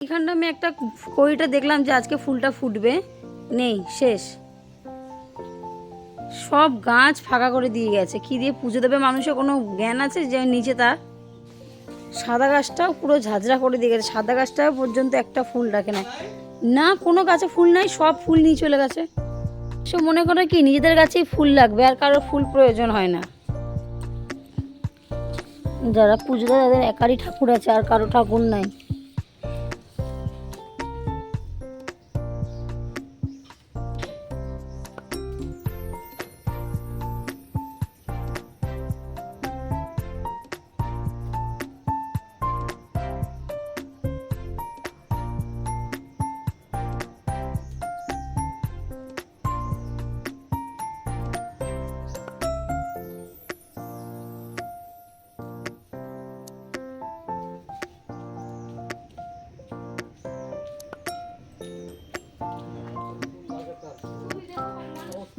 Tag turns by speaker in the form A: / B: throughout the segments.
A: এখানটা আমি একটা কড়িটা দেখলাম যে আজকে ফুলটা ফুটবে। নেই, শেষ। সব গাছ ফাঁকা করে দিয়ে গেছে। কি দিয়ে পুজো দেবে মানুষের কোনো জ্ঞান আছে যে নিচে তার? সাদা গাছটাও পুরো ঝাঁঝরা করে দিয়ে গেছে। সাদা গাছটাও পর্যন্ত একটা ফুল রাখে না না, কোনো গাছে ফুল নাই, সব ফুল নিয়ে চলে গেছে। সে মনে করে কি, নিজেদের গাছেই ফুল লাগবে আর কারোর ফুল প্রয়োজন হয় না। যারা পুজো দেয় তাদের একারই ঠাকুর আছে আর কারও ঠাকুর নাই।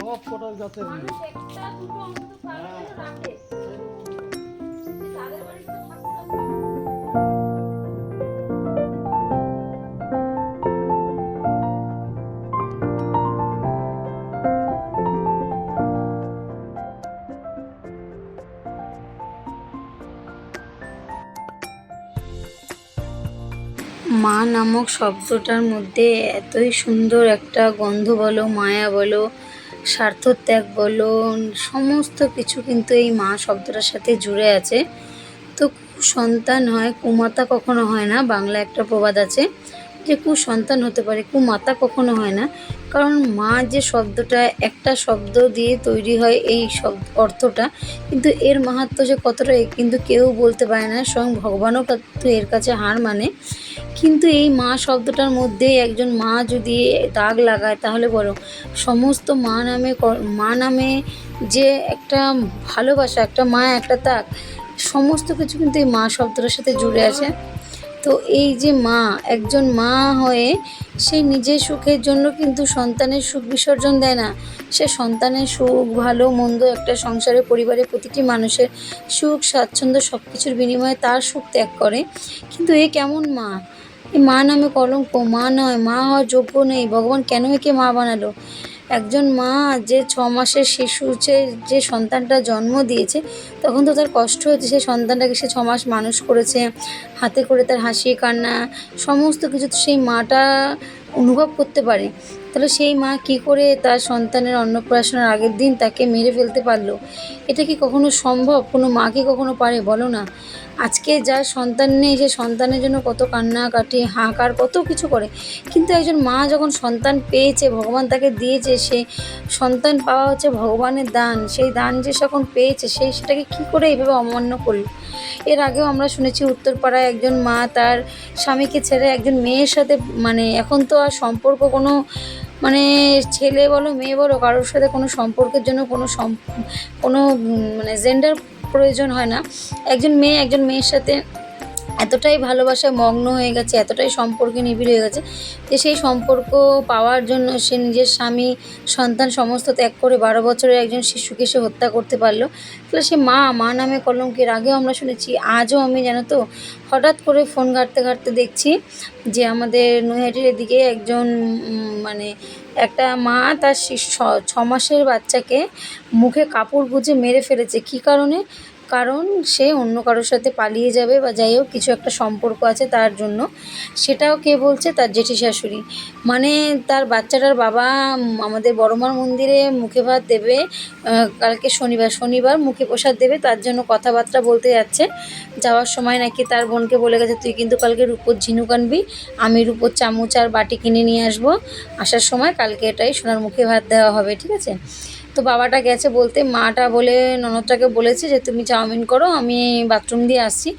B: সব গাছের
A: মা নামক শব্দটার মধ্যে এতই সুন্দর একটা গন্ধ বলো মায়া বলো স্বার্থত্যাগ, বলুন, সমস্ত কিছু কিন্তু এই মা শব্দটার সাথে জুড়ে আছে। তো কুসন্তান হয়, কুমাতা কখনো হয় না। বাংলা একটা প্রবাদ আছে যে কুসন্তান হতে পারে, কুমাতা কখনো হয় না। কারণ মা যে শব্দটা একটা শব্দ দিয়ে তৈরি হয় এই শব্দ অর্থটা, কিন্তু এর মাহাত্ম যে কতটা কিন্তু কেউ বলতে পারে না, স্বয়ং ভগবানও এর কাছে হার মানে। কিন্তু এই মা শব্দটার মধ্যে একজন মা যদি দাগ লাগায়, তাহলে বলো, সমস্ত মা নামে মা নামে যে একটা ভালোবাসা, একটা মা, একটা তাক, সমস্ত কিছু কিন্তু এই মা শব্দটার সাথে জুড়ে আছে। তো এই যে মা, একজন মা হয়ে সে নিজের সুখের জন্য কিন্তু সন্তানের সুখ বিসর্জন দেয় না। সে সন্তানের সুখ, ভালো, মন্দ একটা সংসারে, পরিবারের প্রতিটি মানুষের সুখ, স্বাচ্ছন্দ্য সব কিছুর বিনিময়ে তার সুখ ত্যাগ করে। কিন্তু এ কেমন মা? এই মা নামে কলঙ্ক, মা নয়, মা হওয়ার যোগ্য নেই। ভগবান কেন একে মা বানালো? একজন মা যে ছ মাসের শিশু, যে যে সন্তানটা জন্ম দিয়েছে, তখন তো তার কষ্ট হয়েছে সেই সন্তানটাকে সে ছ মাস মানুষ করেছে, হাতে করে তার হাসি, কান্না, সমস্ত কিছু সেই মাটা অনুভব করতে পারে। তাহলে সেই মা কি করে তার সন্তানের অন্নপ্রাশনের আগের দিন তাকে মেরে ফেলতে পারল? এটা কি কখনো সম্ভব? কোনো মা কি কখনো পারে? বলো না। আজকে যার সন্তান নেই, সে সন্তানের জন্য কত কান্নাকাটি হাঁকার কত কিছু করে। কিন্তু একজন মা যখন সন্তান পেয়েছে, ভগবান তাকে দিয়েছে, সে সন্তান পাওয়া হচ্ছে ভগবানের দান। সেই দান যে যখন পেয়েছে সেই সেটাকে কী করে এইভাবে অমান্য করল? এর আগেও আমরা শুনেছি উত্তরপাড়ায় একজন মা তার স্বামীকে ছেড়ে একজন মেয়ের সাথে মানে এখন তো আর সম্পর্ক কোনো মানে ছেলে বলো, মেয়ে বলো, কারোর সাথে কোনো সম্পর্কের জন্য কোনো কোনো মানে জেন্ডার প্রয়োজন হয় না। একজন মেয়ে একজন মেয়ের সাথে এতটাই ভালোবাসায় মগ্ন হয়ে গেছে, এতটাই সম্পর্কে নিবিড় হয়ে গেছে যে সেই সম্পর্ক পাওয়ার জন্য সে নিজের স্বামী, সন্তান সমস্ত ত্যাগ করে বারো বছরের একজন শিশুকে সে হত্যা করতে পারল। তাহলে সে মা মা নামে কলঙ্কের আগেও আমরা শুনেছি, আজও আমি জানো তো, হঠাৎ করে ফোন ঘাঁটতে ঘাঁটতে দেখছি যে আমাদের নৈহাটির এদিকে একজন মানে একটা মা তার ছ মাসের বাচ্চাকে মুখে কাপড় গুঁজে মেরে ফেলেছে। কী কারণে? কারণ সে অন্য কারোর সাথে পালিয়ে যাবে বা যাই হোক, কিছু একটা সম্পর্ক আছে তার জন্য। সেটাও কে বলছে? তার জেঠি শাশুড়ি। মানে তার বাচ্চাটার বাবা আমাদের বড়মার মন্দিরে মুখে ভাত দেবে কালকে শনিবার শনিবার মুখে প্রসাদ দেবে, তার জন্য কথাবার্তা বলতে যাচ্ছে। যাওয়ার সময় নাকি তার বোনকে বলে গেছে, তুই কিন্তু কালকে রূপোর ঝিনুক আনবি, আমি রূপোর চামচ আর বাটি কিনে নিয়ে আসব। আসার সময় কালকে এটাই সোনার মুখে ভাত দেওয়া হবে, ঠিক আছে? তো বাবাটা গেছে বলতে, মাটা বলে, ননদটাকে বলেছে যে, তুমি চাউমিন করো, আমি বাথরুম দিয়ে আসছি।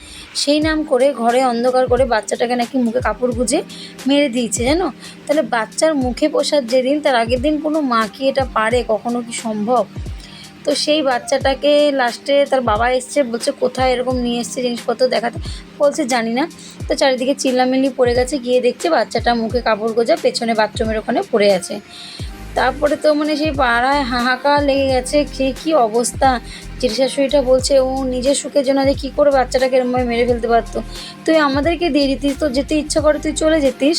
A: সেই নাম করে ঘরে অন্ধকার করে বাচ্চাটাকে নাকি মুখে কাপড় গুঁজে মেরে দিয়েছে, জানো? তাহলে বাচ্চার মুখে প্রসাদ যেদিন, তার আগের দিন কোনো মা কি এটা পারে? কখনো কি সম্ভব? তো সেই বাচ্চাটাকে লাস্টে তার বাবা এসছে, বলছে, কোথায় এরকম নিয়ে এসছে জিনিসপত্র দেখাতে? বলছে, জানি না। তো চারিদিকে চিল্লামিল্লি পড়ে গেছে, গিয়ে দেখছে বাচ্চাটা মুখে কাপড় গোজা, পেছনে বাথরুমের ওখানে পড়ে আছে। তারপরে তো মানে সেই পাড়ায় হাহাকার লেগে গেছে, কে কী অবস্থা? চির শাশুড়িটা বলছে, ও নিজের সুখের জন্য যে কী করে বাচ্চাটাকে এরমভাবে মেরে ফেলতে পারতো। তুই আমাদেরকে দিয়ে দিতিস তো যেতে ইচ্ছা করে তুই চলে যেতিস?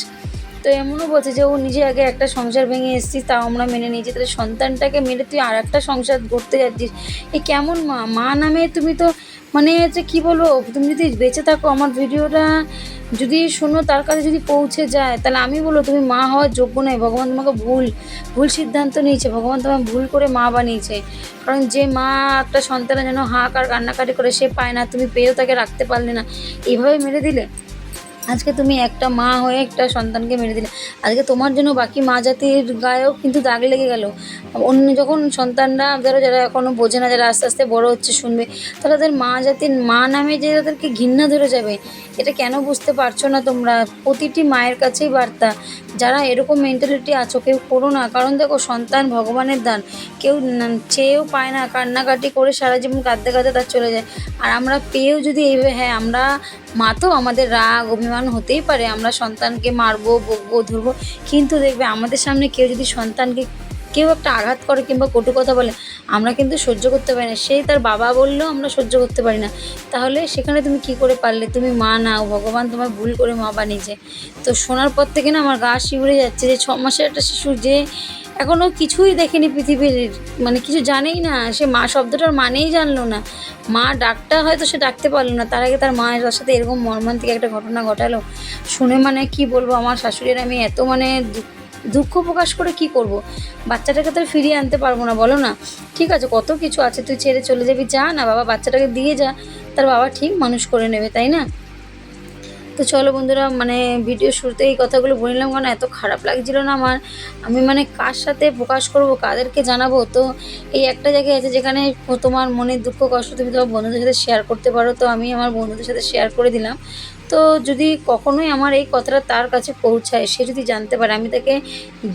A: তো এমনও বলছে যে, ও নিজে আগে একটা সংসার ভেঙে এসেছিস তাও আমরা মেনে নিয়েছি। তাহলে সন্তানটাকে মেরে তুই আর একটা সংসার করতে যাচ্ছিস। এ কেমন মা? মা নামে তুমি তো মানে যে কি বলব, তুমি যদি বেঁচে থাকো, আমার ভিডিওটা যদি শোনো, তার কাছে যদি পৌঁছে যায়, তাহলে আমি বলো তুমি মা হওয়ার যোগ্য নয়। ভগবান তোমাকে ভুল ভুল সিদ্ধান্ত নিয়েছে। ভগবান তোমাকে ভুল করে মা বানিয়েছে। কারণ যে মা একটা সন্তানের যেন হাঁক আর কান্নাকাটি করে, সে পায় না। তুমি পেয়েও তাকে রাখতে পারলে না। এইভাবে মেরে দিলে? আজকে তুমি একটা মা হয়ে একটা সন্তানকে মেরে দিলে। আজকে তোমার জন্য বাকি মা জাতির গায়েও কিন্তু দাগ লেগে গেল। অন্য যখন সন্তানরা ধরো যারা এখনও বোঝে না, যারা আস্তে আস্তে বড় হচ্ছে শুনবে, তারা তাদের মা জাতির মা নামে যে তাদেরকে ঘৃণা ধরে যাবে, এটা কেন বুঝতে পারছ না তোমরা? প্রতিটি মায়ের কাছেই বার্তা। যারা এরকম মেন্টালিটি আছো, কেউ করো না। কারণ দেখো, সন্তান ভগবানের দান। কেউ চেয়েও পায় না, কান্নাকাটি করে সারা জীবন কাঁদতে কাঁদতে তার চলে যায়। আর আমরা পেয়েও যদি এইভাবে হ্যাঁ আমরা মা তো আমাদের রাগ, অভিমান হতেই পারে। আমরা সন্তানকে মারবো বকবো ধরবো। কিন্তু দেখবে, আমাদের সামনে কেউ যদি সন্তানকে কেউ একটা আঘাত করে কিংবা কটু কথা বলে, আমরা কিন্তু সহ্য করতে পারি না। সেই তার বাবা বললেও আমরা সহ্য করতে পারি না। তাহলে সেখানে তুমি কি করে পারলে? তুমি মা নাও ভগবান তোমার ভুল করে মা বানিয়েছে। তো শোনার পর থেকে না আমার গা শিউরে যাচ্ছে যে, ছ মাসের একটা শিশু যে এখনও কিছুই দেখেনি পৃথিবীর মানে কিছু জানেই না। সে মা শব্দটার মানেই জানলো না। মা ডাকটা হয়তো সে ডাকতে পারল না। তার আগে তার মায়ের সাথে এরকম মর্মান্তিক একটা ঘটনা ঘটালো। শুনে মানে কি বলব, আমার শাশুড়ির আমি এত মানে দুঃখ প্রকাশ করে কি করব? বাচ্চাটাকে তো ফিরিয়ে আনতে পারব না, বলো না। ঠিক আছে, কত কিছু আছে, তুই ছেড়ে চলে যাবি, যা, না বাবা, বাচ্চাটাকে দিয়ে যা। তার বাবা ঠিক মানুষ করে নেবে, তাই না? তো চলো বন্ধুরা মানে ভিডিও শুরুতে এই কথাগুলো বললাম কারণ এত খারাপ লাগছিল না আমার। আমি মানে কার সাথে প্রকাশ করব, কাদেরকে জানাব? তো এই একটা জায়গায় আছে যেখানে তোমার মনের দুঃখ, কষ্ট তুমি তোমার বন্ধুদের সাথে শেয়ার করতে পারো। তো আমি আমার বন্ধুদের সাথে শেয়ার করে দিলাম। তো যদি কখনোই আমার এই কথাটা তার কাছে পৌঁছায়, সে যদি জানতে পারে, আমি তাকে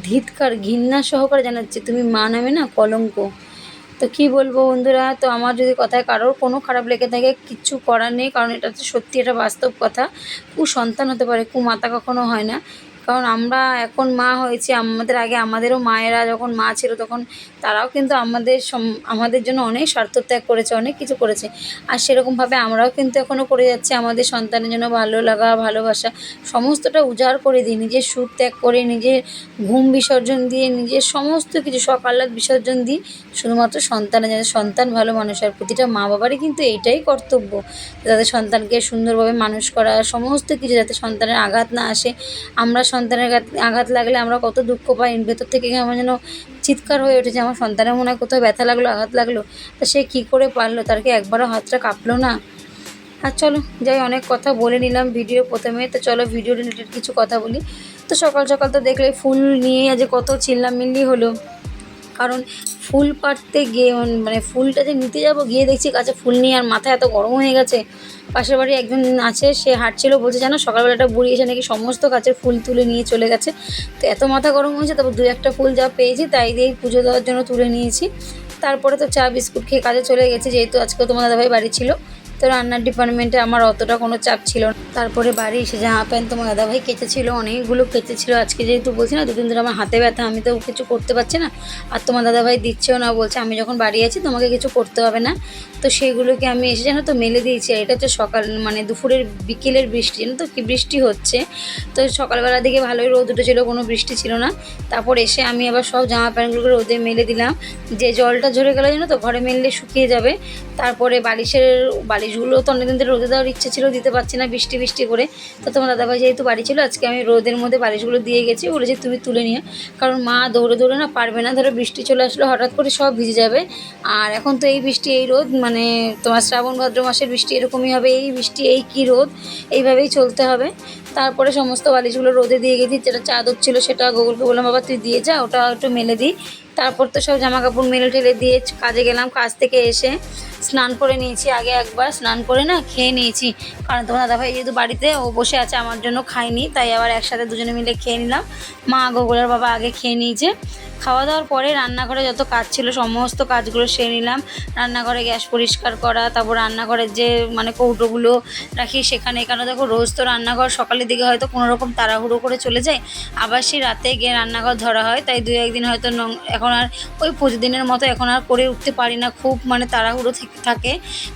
A: ধিৎকার, ঘৃণা সহকারে জানাচ্ছি, তুমি মা নামে না কলঙ্ক। তো কি বলব বন্ধুরা, তো আমার যদি কথায় কারোর কোনো খারাপ লেগে থাকে কিচ্ছু করার নেই, কারণ এটা তো সত্যি এটা বাস্তব কথা। কু সন্তান হতে পারে কু মাতা কখনো হয় না। কারণ আমরা এখন মা হয়েছি, আমাদের আগে আমাদেরও মায়েরা যখন মা ছিল তখন তারাও কিন্তু আমাদের আমাদের জন্য অনেক স্বার্থত্যাগ করেছে, অনেক কিছু করেছে। আর সেরকমভাবে আমরাও কিন্তু এখনও করে যাচ্ছি, আমাদের সন্তানের জন্য ভালো লাগা, ভালোবাসা, সমস্তটা উজাড় করে দিই নিজের সুখ ত্যাগ করে, নিজের ঘুম বিসর্জন দিয়ে, নিজের সমস্ত কিছু আহ্লাদ বিসর্জন দিই শুধুমাত্র সন্তানের যাতে সন্তান ভালো মানুষ। আর প্রতিটা মা বাবারই কিন্তু এইটাই কর্তব্য যে তাদের সন্তানকে সুন্দরভাবে মানুষ করা, সমস্ত কিছু যাতে সন্তানের আঘাত না আসে। আমরা সন্তানের আঘাত লাগলে আমরা কত দুঃখ পাই। ভেতর থেকে আমার যেন চিৎকার হয়ে উঠেছে? আমার সন্তানের মনে হয় কোথাও ব্যথা লাগল, আঘাত লাগল। তা সে কী করে পারল? তার কি একবারও হাতটা কাঁপলো না? আর চলো, যাই, অনেক কথা বলে নিলাম ভিডিও প্রথমে। তো চলো, ভিডিও রিলেটেড কিছু কথা বলি। তো সকাল সকাল তো দেখলে ফুল নিয়ে আজ কত চিল্লামিল্লি হলো। কারণ ফুল পাড়তে গিয়ে মানে ফুলটা যে নিতে যাব, গিয়ে দেখছি কাছে ফুল নিয়ে আর মাথায় এত গরম হয়ে গেছে। পাশের বাড়ি একজন আছে, সে হাঁটছিল বলছে, জানো, সকালবেলাটা বুড়ি এসে নাকি সমস্ত গাছের ফুল তুলে নিয়ে চলে গেছে। তো এত মাথা গরম হয়েছে, তারপর দু একটা ফুল যা পেয়েছি তাই দিয়েই পুজো দেওয়ার জন্য তুলে নিয়েছি। তারপরে তো চা, বিস্কুট খেয়ে কাজে চলে গেছে, যেহেতু আজকে তোমার দাদাভাই বাড়ি ছিল। তো রান্নার ডিপার্টমেন্টে আমার অতটা কোনো চাপ ছিল না। তারপরে বাড়ি এসে জামা প্যান্ট তোমার দাদাভাই কেচেছিল, অনেকগুলো কেচেছিল। আজকে যেহেতু বলছি না, দুদিন ধরে আমার হাতে ব্যথা, আমি তো কিছু করতে পারছি না। আর তোমার দাদাভাই দিচ্ছেও না, বলছে আমি যখন বাড়ি আছি তোমাকে কিছু করতে হবে না। তো সেগুলোকে আমি এসে জানো তো মেলে দিয়েছি, আর এটা হচ্ছে সকাল মানে দুপুরের বিকেলের বৃষ্টি, জানো তো কি বৃষ্টি হচ্ছে। তো সকালবেলার দিকে ভালোই রোদ উঠেছিল, কোনো বৃষ্টি ছিল না। তারপর এসে আমি আবার সব জামা প্যান্টগুলোকে রোদে মেলে দিলাম। যে জলটা ঝরে গেলে জানো তো, ঘরে মেললে শুকিয়ে যাবে। তারপরে বালিশের বালিশগুলো তো অনেকদিন ধরে রোদে দেওয়ার ইচ্ছে ছিল, দিতে পারছি না বৃষ্টি বৃষ্টি করে। তো তোমার দাদাভাই যেহেতু বাড়ি ছিল, আজকে আমি রোদের মধ্যে বালিশগুলো দিয়ে গেছি বলেছি তুমি তুলে নিও কারণ মা দৌড়ে দৌড়ে না পারবে না, ধরো বৃষ্টি চলে আসলো, হঠাৎ করে সব ভিজে যাবে। আর এখন তো এই বৃষ্টি, এই রোদ মানে তোমার শ্রাবণ, ভাদ্র মাসের বৃষ্টি এরকমই হবে, এই বৃষ্টি, এই কি রোদ, এইভাবেই চলতে হবে। তারপরে সমস্ত বালিশগুলো রোদে দিয়ে গেছি, যেটা চাদর ছিল সেটা গোগলকে বললাম, বাবা, তুই দিয়ে যা, ওটা একটু মেলে দিই। তারপর তো সব জামা কাপড় মেলে ঠেলে দিয়ে কাজে গেলাম, কাজ থেকে এসে। স্নান করে নিয়েছি, আগে একবার স্নান করে না খেয়ে নিয়েছি। কারণ তোমার দাদাভাই যেহেতু বাড়িতে, ও বসে আছে, আমার জন্য খাইনি তাই আবার একসাথে দুজনে মিলে খেয়ে নিলাম। মা গোগুলার বাবা আগে খেয়ে নিয়েছে। খাওয়া দাওয়ার পরে রান্নাঘরে যত কাজ ছিল, সমস্ত কাজগুলো সেরে নিলাম। রান্নাঘরে গ্যাস পরিষ্কার করা, তারপর রান্নাঘরের যে মানে কৌটোগুলো রাখি সেখানে। এখানে দেখো, রোজ তো রান্নাঘর সকালের দিকে হয়তো কোনো রকম তাড়াহুড়ো করে চলে যায়, আবার সেই রাতে গিয়ে রান্নাঘর ধরা হয়, তাই দু একদিন হয়তো এখন আর ওই প্রতিদিনের মতো এখন আর করে উঠতে পারি না। খুব মানে তাড়াহুড়ো থেকে থাকে।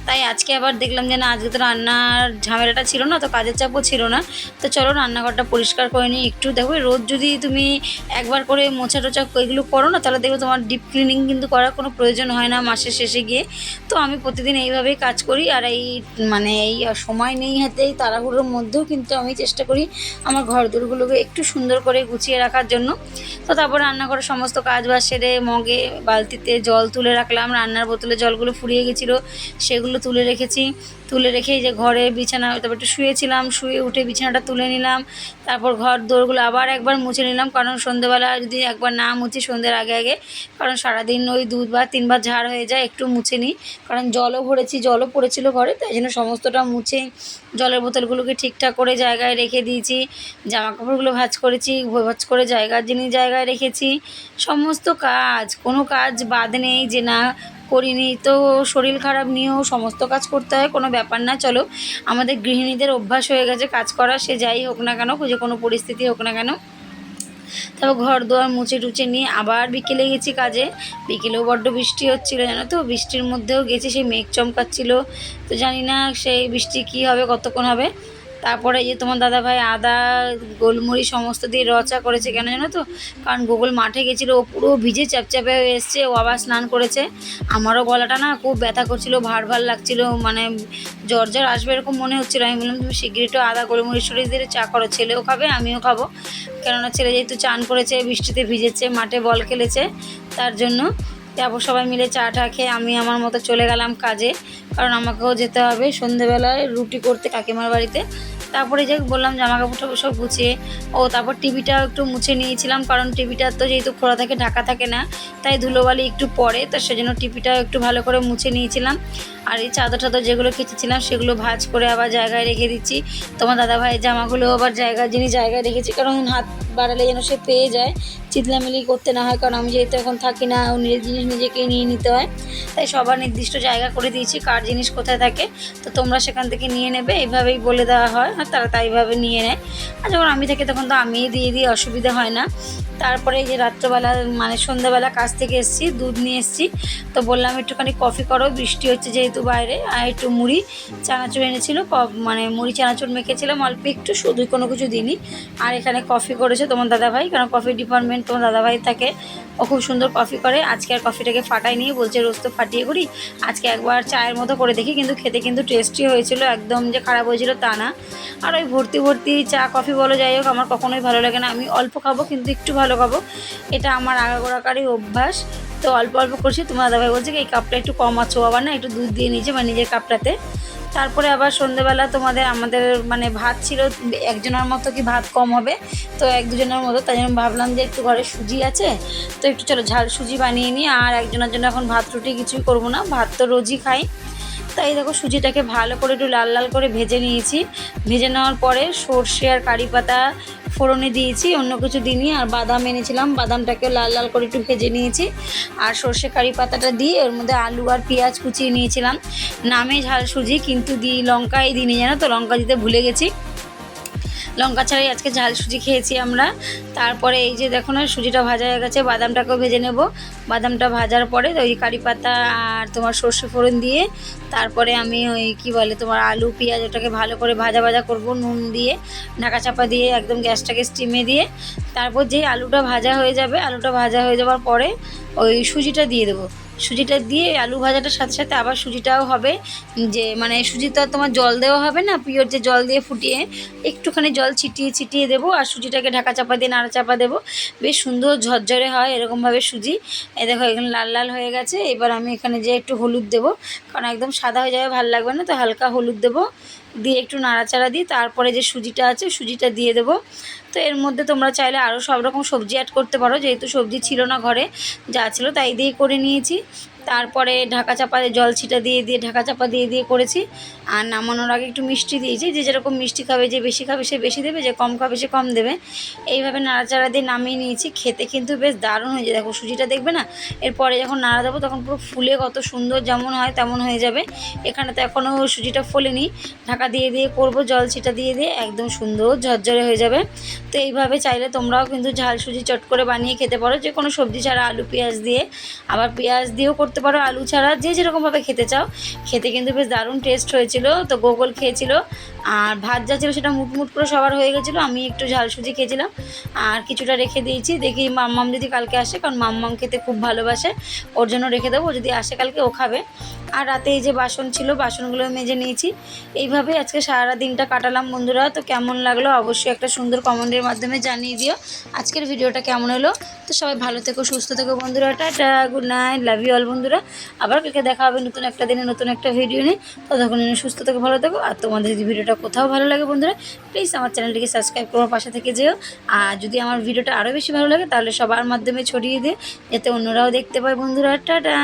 A: তাই আজকে আবার দেখলাম যে না, আজকে তো রান্নার ঝামেলাটা ছিল না, তো কাজের চাপও ছিল না। তো চলো রান্নাঘরটা পরিষ্কার করে নিই, একটু দেখো রোজ যদি তুমি একবার করে মোছা টোচা এগুলো করো না, তাহলে দেখবে তোমার ডিপ ক্লিনিং কিন্তু করার কোনো প্রয়োজন হয় না মাসের শেষে গিয়ে। তো আমি প্রতিদিন এইভাবেই কাজ করি, আর এই মানে এই সময় নেই হাতে, এই তাড়াহুড়োর মধ্যেও কিন্তু আমি চেষ্টা করি আমার ঘর দোরগুলোকে একটু সুন্দর করে গুছিয়ে রাখার জন্য। তো তারপর রান্নাঘরের সমস্ত কাজ বাজ সেরে মগে বালতিতে জল তুলে রাখলাম, রান্নার বোতলে জলগুলো ফুরিয়ে গেছিল সেগুলো তুলে রেখেছি। তুলে রেখে যে ঘরে বিছানা, তারপর একটু শুয়েছিলাম, শুয়ে উঠে বিছানাটা তুলে নিলাম, তারপর ঘর দোরগুলো আবার একবার মুছে নিলাম, কারণ সন্ধেবেলা যদি একবার না মুছি সন্ধ্যের আগে আগে, কারণ সারাদিন ওই দুবার তিনবার ঝাড় হয়ে যায়, একটু মুছে নিই, কারণ জলও ভরেছি, জলও পড়েছিল ঘরে, তাই জন্য সমস্তটা মুছে জলের বোতলগুলোকে ঠিকঠাক করে জায়গায় রেখে দিয়েছি জামা কাপড়গুলো ভাঁজ করেছি ভাঁজ করে জায়গার জিনিস জায়গায় রেখেছি, সমস্ত কাজ, কোনো কাজ বাদ নেই যে না করিনি, তো শরীর খারাপ নিয়েও সমস্ত কাজ করতে হয়, কোনো ব্যাপার না, চলো। আমাদের গৃহিণীদের অভ্যাস হয়ে গেছে, কাজ করা, সে যাই হোক না কেন যে কোনো পরিস্থিতি হোক না কেন। তারপর ঘর দোয়ার মুছে টুচে নিয়ে আবার বিকেলে গেছি কাজে। বিকেলেও বড্ড বৃষ্টি হচ্ছিল, জানো তো? বৃষ্টির মধ্যেও গেছি, সেই মেঘ চমকাচ্ছিলো। তো জানি না, সেই বৃষ্টি কি হবে, কতক্ষণ হবে। তারপরে যে তোমার দাদা ভাই আদা, গোলমরিচ সমস্ত দিয়ে রচা করেছে কেন জানো তো? কারণ গোকুল মাঠে গেছিল, ও পুরো ভিজে চ্যাপচ্যাপে এসছে, ও আবার স্নান করেছে। আমারও গলাটা না খুব ব্যথা করছিল, ভার ভার লাগছিল মানে জ্বর জ্বর আসবে এরকম মনে হচ্ছিল। আমি বললাম, তুমি শিগগিরি একটু আদা, গোলমরিচ সরিষ দিয়ে চা করো, ছেলেও খাবে, আমিও খাব। কেননা ছেলে যেহেতু চান করেছে, বৃষ্টিতে ভিজেছে, মাঠে বল খেলেছে, তার জন্য। তারপর সবাই মিলে চা টা খেয়ে আমি আমার মতো চলে গেলাম কাজে। কারণ আমাকেও যেতে হবে সন্ধেবেলায় রুটি করতে কাকিমার বাড়িতে। তারপরে যে বললাম জামা কাপড় সব গুছিয়ে। ও, তারপর টিভিটাও একটু মুছে নিয়েছিলাম, কারণ টিভিটা তো যেহেতু খোলা থাকে, ঢাকা থাকে না, তাই ধুলোবালি একটু পড়ে, তো সেজন্য টিভিটাও একটু ভালো করে মুছে নিয়েছিলাম। আর এই চাদর টাদর যেগুলো কেচেছিলাম, সেগুলো ভাজ করে আবার জায়গায় রেখে দিচ্ছি। তোমার দাদা ভাইয়ের জামাগুলো আবার জায়গায় যিনি জায়গায় রেখেছি, কারণ হাত বাড়ালে যেন সে পেয়ে যায় চিতলামিলি করতে না হয়, কারণ আমি যেহেতু এখন থাকি না নিজের জিনিস নিজেকেই নিয়ে নিতে হয়। তাই সবার নির্দিষ্ট জায়গা করে দিয়েছি, কার জিনিস কোথায় থাকে। তো তোমরা সেখান থেকে নিয়ে নেবে, এইভাবেই বলে দেওয়া হয় আর তারা তাইভাবে নিয়ে নেয়। আর যখন আমি থাকি তখন তো আমিই দিয়ে দিই, অসুবিধা হয় না। তারপরে এই যে রাত্রবেলা মানে সন্ধ্যাবেলা কাজ থেকে এসেছি, দুধ নিয়ে এসেছি। তো বললাম, একটুখানি কফি করো, বৃষ্টি হচ্ছে যেহেতু বাইরে, আর একটু মুড়ি, চানাচুর এনেছিল মানে মুড়ি, চানাচুর মেখেছিলাম, অল্প একটু, শুধু কোনো কিছু দিইনি। আর এখানে কফি করেছে তোমার দাদাভাই কারণ কফি ডিপার্টমেন্ট তোমার দাদাভাই থাকে, ও খুব সুন্দর কফি করে। আজকে আর কফিটাকে ফাটাই নিয়ে বলছে রোজ তো ফাটিয়ে করি। আজকে একবার চায়ের মতো করে দেখি, কিন্তু খেতে কিন্তু টেস্টি হয়েছিল, একদম যে খারাপ হয়েছিল তা না। আর ওই ভর্তি ভর্তি চা কফি বলো, যাই হোক, আমার কখনোই ভালো লাগে না। আমি অল্প খাব, কিন্তু একটু ভালো খাব। এটা আমার আগাগোড়াকারই অভ্যাস। তো অল্প অল্প করছি, তোমার দাদাভাই বলছে এই কাপটা একটু কম আছো, আবার না একটু দুধ দিয়ে নিয়েছে মানে নিজের কাপটাতে তারপরে আবার সন্ধ্যেবেলা তোমাদের আমাদের মানে ভাত ছিল, একজনের মতো কি ভাত কম হবে? তো এক দুজনের মতো, তাই জন্য ভাবলাম যে একটু ঘরে সুজি আছে, তো একটু চলো ঝাল সুজি বানিয়ে নিই, আর একজনের জন্য এখন ভাত রুটি কিছুই করব না, ভাত তো রোজই খাই। তাই দেখো সুজিটাকে ভালো করে একটু লাল লাল করে ভেজে নিয়েছি। ভেজে নেওয়ার পরে সর্ষে আর কারি পাতা ফোড়নে দিয়েছি, অন্য কিছু দিনই আর বাদাম এনেছিলাম বাদামটাকে লাল লাল করে একটু ভেজে নিয়েছি। আর সর্ষে কারি পাতাটা দিয়ে ওর মধ্যে আলু আর পেঁয়াজ কুচিয়ে নিয়েছিলাম। নামে ঝাল সুজি, কিন্তু দিই লঙ্কাই দিইনি, জানো তো? লঙ্কা দিতে ভুলে গেছি। লঙ্কা ছাড়াই আজকে ঝাল সুজি খেয়েছি আমরা। তারপরে এই যে দেখো না, সুজিটা ভাজা হয়ে গেছে, বাদামটাকেও ভেজে নেব। বাদামটা ভাজার পরে ওই কারি পাতা আর তোমার সর্ষে ফোড়ন দিয়ে, তারপরে আমি ওই কি বলে তোমার আলু, পেঁয়াজ, ওটাকে ভালো করে ভাজা ভাজা করব, নুন দিয়ে ঢাকা চাপা দিয়ে, একদম গ্যাসটাকে স্টিমে দিয়ে। তারপর যেই আলুটা ভাজা হয়ে যাবে, আলুটা ভাজা হয়ে যাওয়ার পরে ওই সুজিটা দিয়ে দেবো। সুজিটা দিয়ে আলু ভাজাটার সাথে সাথে আবার সুজিটাও হবে। যে মানে সুজি তো আর তোমার জল দেওয়া হবে না, পিওর যে জল দিয়ে ফুটিয়ে একটুখানি জল ছিটিয়ে ছিটিয়ে দেবো আর সুজিটাকে ঢাকা চাপা দিয়ে নাড়া চাপা দেবো। বেশ সুন্দর ঝরঝরে হয় এরকমভাবে সুজি। এই দেখো এখানে লাল লাল হয়ে গেছে, এবার আমি এখানে যে একটু হলুদ দেবো, কারণ একদম সাদা হয়ে যাবে, ভালো লাগবে না, তো হালকা হলুদ দেবো। দিয়ে একটু নাড়াচাড়া দিই, তারপরে যে সুজিটা আছে সুজিটা দিয়ে দেবো। তো এর মধ্যে তোমরা চাইলে আরও সব রকম সবজি অ্যাড করতে পারো, যেহেতু সবজি ছিল না ঘরে, যা ছিল তাই দিয়ে করে নিয়েছি। তারপরে ঢাকা চাপা জল ছিটা দিয়ে দিয়ে ঢাকা চাপা দিয়ে দিয়ে করেছি। আর নামানোর আগে একটু মিষ্টি দিয়েছি। যে যেরকম মিষ্টি খাবে, যে বেশি খাবে, সে বেশি দেবে, যে কম খাবে, সে কম দেবে। এইভাবে নাড়াচাড়া দিয়ে নামিয়ে নিয়েছি। খেতে কিন্তু বেশ দারুণ হয়ে যায় দেখো, সুজিটা দেখবে না? এরপরে যখন নাড়া দেবো, তখন পুরো ফুলে কত সুন্দর যেমন হয় তেমন হয়ে যাবে। এখানে তো এখনও সুজিটা ফোলেনি। ঢাকা দিয়ে দিয়ে করব, জল ছিটা দিয়ে দিয়ে একদম সুন্দর ঝরঝরে হয়ে যাবে। তো এইভাবে চাইলে তোমরাও কিন্তু ঝাল সুজি চট করে বানিয়ে খেতে পারো। যে কোনো সবজি ছাড়া আলু, পেঁয়াজ দিয়ে। আবার পেঁয়াজ দিয়েও করতে পারো আলু ছাড়া, যে যেরকমভাবে খেতে চাও। খেতে কিন্তু বেশ দারুণ টেস্ট হয়েছিল, তো গোগল খেয়েছিল। আর ভাত যা ছিল সেটা মুটমুট করে সবার হয়ে গেছিল, আমি একটু ঝাল সুজি খেয়েছিলাম। আর কিছুটা রেখে দিয়েছি, দেখি মাম্মাম যদি কালকে আসে, কারণ মাম্মাম খেতে খুব ভালোবাসে, ওর জন্য রেখে দেবো যদি আসে কালকে ও খাবে। আর রাতে এই যে বাসন ছিল, বাসনগুলো মেজে নিয়েছি। এইভাবে আজকে সারা দিনটা কাটালাম বন্ধুরা। তো কেমন লাগল অবশ্যই একটা সুন্দর কমেন্টের মাধ্যমে জানিয়ে দিও। আজকের ভিডিওটা কেমন হলো? তো সবাই ভালো থেকো, সুস্থ থেকো বন্ধুরা। Tata good night love you all বন্ধুরা। আবার কালকে দেখা হবে নতুন একটা দিনে, নতুন একটা ভিডিও নিয়ে। ততক্ষণ সুস্থ থেকো, ভালো থেকো। আর তোমাদের যদি ভিডিওটা কোথাও ভালো লাগে বন্ধুরা প্লিজ আমার চ্যানেলটিকে সাবস্ক্রাইব করো, পাশে থেকে যেও। আর যদি আমার ভিডিওটা আরও বেশি ভালো লাগে, তাহলে সবার মাধ্যমে ছড়িয়ে দিয়ে যাতে অন্যরাও দেখতে পায় বন্ধুরা। টাটা!